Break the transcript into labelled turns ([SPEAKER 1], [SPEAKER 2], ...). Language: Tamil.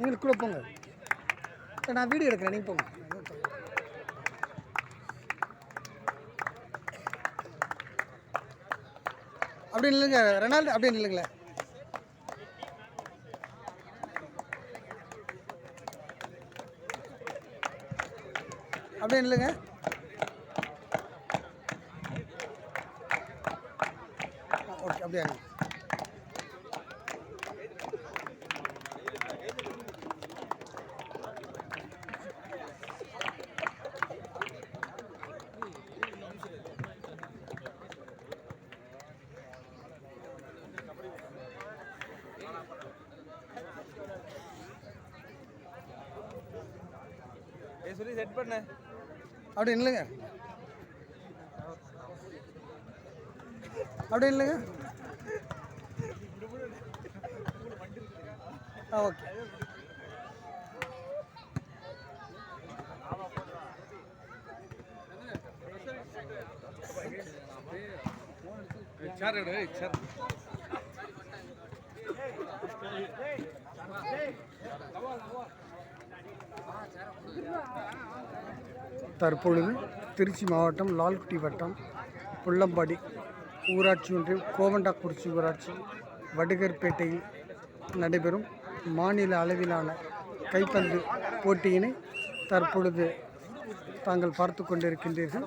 [SPEAKER 1] நீங்கள் கூட போங்க. சரி, நான் வீடியோ எடுக்கிறேன். நீங்கள் போங்க. அப்படி இல்லைங்க ரெனால்டு அப்படியே இல்லைங்களே அப்படியே இல்லைங்க ஓகே அப்படியே
[SPEAKER 2] சொல்லி செட் பண்ண.
[SPEAKER 1] அப்படி இல்லைங்க அப்படி இல்லைங்க ஆ ஓகே.
[SPEAKER 2] சார் எடு சார்
[SPEAKER 1] தற்பொழுது திருச்சி மாவட்டம் லால்குடி வட்டம் புள்ளம்பாடி ஊராட்சி ஒன்றியம் கோவண்டாக்குறிச்சி ஊராட்சி வடுகர்பேட்டையில் நடைபெறும் மாநில அளவிலான கைப்பந்து போட்டியினை தற்பொழுது தாங்கள் பார்த்து கொண்டிருக்கின்றீர்கள்.